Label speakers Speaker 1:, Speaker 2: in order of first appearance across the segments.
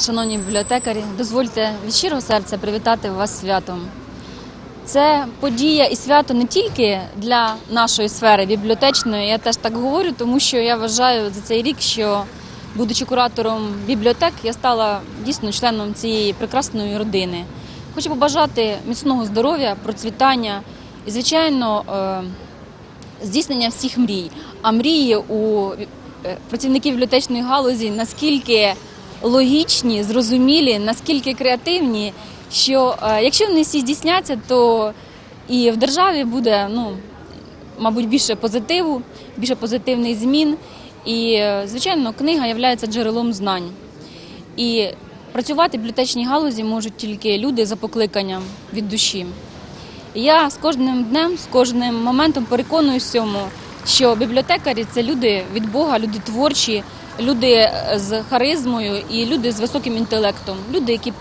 Speaker 1: шановні бібліотекарі, дозвольте від щирого серця привітати вас святом. Це подія і свято не тільки для нашої сфери бібліотечної. Я теж так говорю, тому що я вважаю за цей рік, що будучи куратором бібліотек, я стала дійсно членом цієї прекрасної родини. Хочу побажати міцного здоров'я, процвітання і, звичайно, е, здійснення всіх мрій. А мрії у е, працівників бібліотечної галузі наскільки логічні, зрозумілі, наскільки креативні, що е, якщо вони всі здійсняться, то і в державі буде ну, мабуть, більше позитиву, більше позитивних змін. І, е, звичайно, книга є джерелом знань. І працювати в бібліотечній галузі можуть тільки люди за покликанням від душі. Я з кожним днем, з кожним моментом переконуюсь цьому, що бібліотекарі це люди від Бога, люди творчі, люди з харизмою і люди з високим інтелектом, люди, які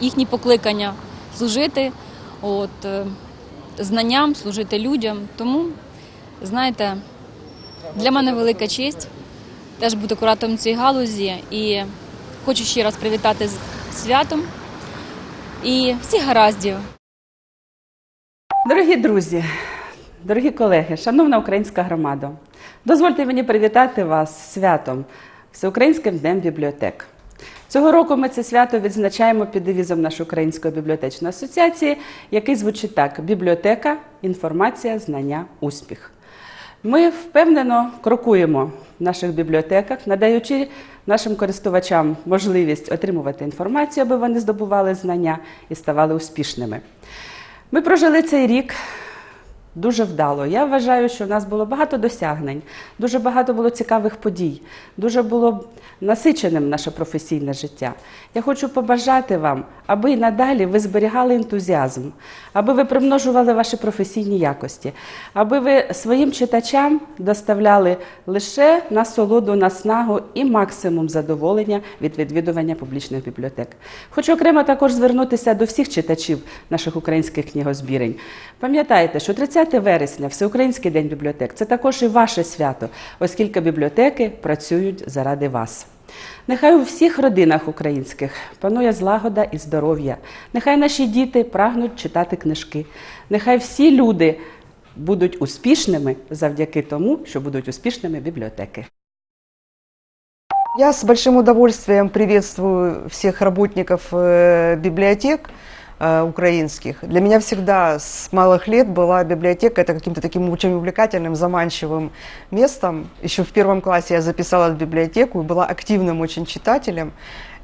Speaker 1: їхні покликання служити от, е, знанням, служити людям. Тому, знаєте, для мене велика честь теж бути куратором цієї галузі і хочу ще раз привітати з святом і всіх гараздів.
Speaker 2: Дорогі друзі, дорогі колеги, шановна українська громада, дозвольте мені привітати вас святом Всеукраїнським днем бібліотек. Цього року ми це свято відзначаємо під девізом нашої української бібліотечної асоціації, який звучить так: бібліотека, інформація, знання, успіх. Ми впевнено крокуємо в наших бібліотеках, надаючи нашим користувачам можливість отримувати інформацію, аби вони здобували знання і ставали успішними. Ми прожили цей рік дуже вдало. Я вважаю, що у нас було багато досягнень, дуже багато було цікавих подій, дуже було насиченим наше професійне життя. Я хочу побажати вам, аби і надалі ви зберігали ентузіазм, аби ви примножували ваші професійні якості, аби ви своїм читачам доставляли лише насолоду, наснагу і максимум задоволення від відвідування публічних бібліотек. Хочу окремо також звернутися до всіх читачів наших українських книгозбірень. Пам'ятайте, що 30 вересня, Всеукраїнський день бібліотек, це також і ваше свято, оскільки бібліотеки працюють заради вас. Нехай у всіх родинах українських панує злагода і здоров'я. Нехай наші діти прагнуть читати книжки. Нехай всі люди будуть успішними завдяки тому, що будуть успішними бібліотеки.
Speaker 3: Я с большим удовольствием приветствую всех работников э, библиотек э, украинских. Для меня всегда с малых лет была библиотека это каким-то таким очень увлекательным, заманчивым местом. Еще в первом классе я записалась в библиотеку и была активным очень читателем.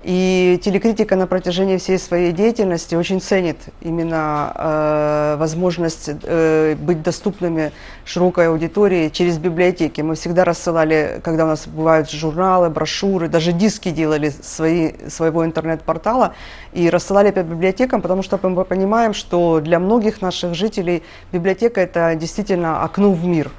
Speaker 3: И телекритика на протяжении всей своей деятельности очень ценит именно э, возможность э, быть доступными широкой аудитории через библиотеки. Мы всегда рассылали, когда у нас бывают журналы, брошюры, даже диски делали свои, своего интернет-портала и рассылали по библиотекам, потому что мы понимаем, что для многих наших жителей библиотека это действительно окно в мир.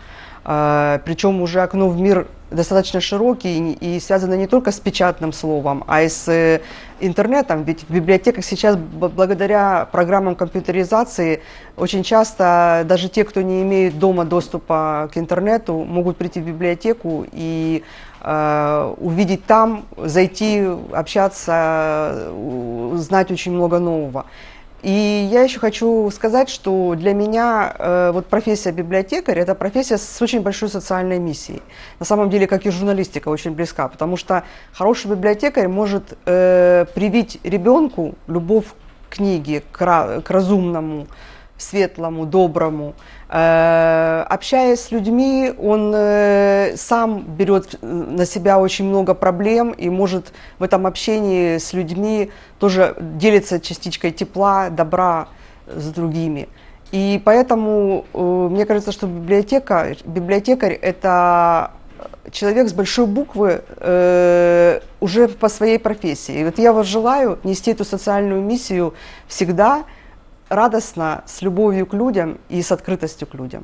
Speaker 3: Э, Причем уже окно в мир достаточно широкий и связано не только с печатным словом, а и с э, интернетом. Ведь в библиотеках сейчас благодаря программам компьютеризации очень часто даже те, кто не имеет дома доступа к интернету, могут прийти в библиотеку и э, увидеть там, зайти, общаться, узнать очень много нового. И я еще хочу сказать, что для меня э, вот профессия библиотекарь это профессия с очень большой социальной миссией. На самом деле, как и журналистика, очень близка, потому что хороший библиотекарь может э, привить ребенку любовь к книге, к, к разумному, светлому, доброму. Э, общаясь с людьми, он э, сам берет э, на себя очень много проблем и может в этом общении с людьми тоже делиться частичкой тепла, добра с другими. И поэтому мне кажется, что библиотека, библиотекарь это человек с большой буквы э, уже по своей профессии. И вот я вас желаю нести эту социальную миссию всегда радостно, с любовью к людям и с открытостью к людям.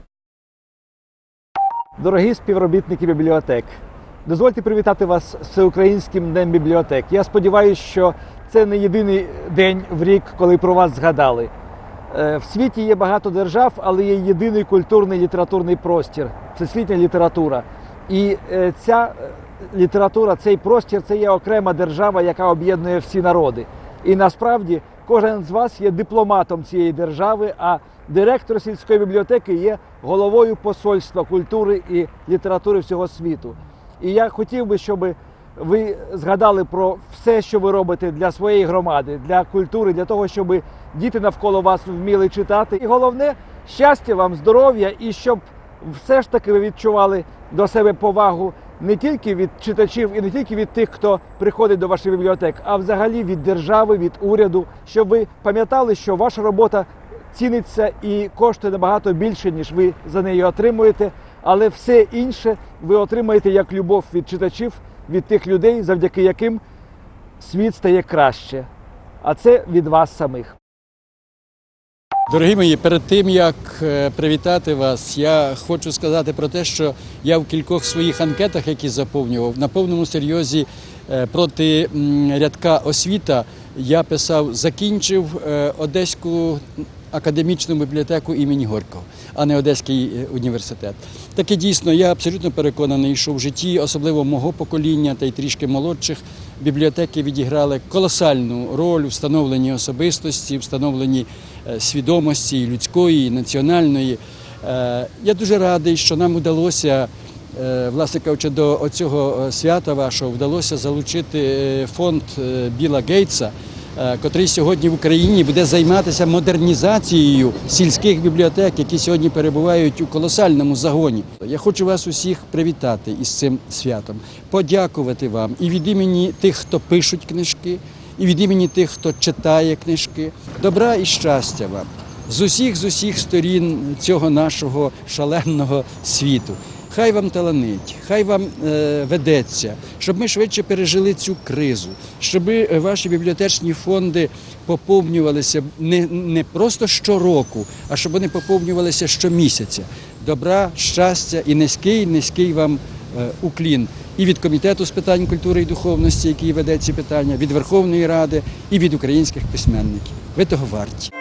Speaker 4: Дорогі співробітники бібліотек, дозвольте привітати вас з Всеукраїнським днем бібліотек. Я сподіваюся, що це не єдиний день в рік, коли про вас згадали. Е, В світі є багато держав, але є єдиний культурний літературний простір всесвітня література. І е, ця е, література, цей простір це є окрема держава, яка об'єднує всі народи. І насправді кожен з вас є дипломатом цієї держави, а директор сільської бібліотеки є головою посольства культури і літератури всього світу. І я хотів би, щоб ви згадали про все, що ви робите для своєї громади, для культури, для того, щоб діти навколо вас вміли читати. І головне щастя вам, здоров'я, і щоб все ж таки ви відчували до себе повагу не тільки від читачів і не тільки від тих, хто приходить до ваших бібліотек, а взагалі від держави, від уряду, щоб ви пам'ятали, що ваша робота ціниться і коштує набагато більше, ніж ви за неї отримуєте. Але все інше ви отримаєте як любов від читачів, від тих людей, завдяки яким світ стає краще. А це від вас самих.
Speaker 5: Дорогі мої, перед тим як е, привітати вас, я хочу сказати про те, що я в кількох своїх анкетах, які заповнював, на повному серйозі е, проти рядка освіта я писав закінчив е, Одеську академічну бібліотеку імені Горького, а не Одеський університет. Таке дійсно, я абсолютно переконаний, що в житті, особливо мого покоління та й трішки молодших, бібліотеки відіграли колосальну роль у встановленні особистості, встановленні свідомості і людської, і національної. Е, Я дуже радий, що нам вдалося, е, власне кажучи, до цього свята вашого вдалося залучити е, фонд е, Біла Гейтса, е, котрий сьогодні в Україні буде займатися модернізацією сільських бібліотек, які сьогодні перебувають у колосальному загоні. Я хочу вас усіх привітати із цим святом, подякувати вам і від імені тих, хто пишуть книжки, і від імені тих, хто читає книжки. Добра і щастя вам з усіх з усіх сторін цього нашого шаленого світу. Хай вам таланить, хай вам е, ведеться, щоб ми швидше пережили цю кризу, щоб ваші бібліотечні фонди поповнювалися не, не просто щороку, а щоб вони поповнювалися щомісяця. Добра, щастя і низький, низький вам е, уклін і від комітету з питань культури і духовності, який веде ці питання, від Верховної Ради і від українських письменників. Ви того варті.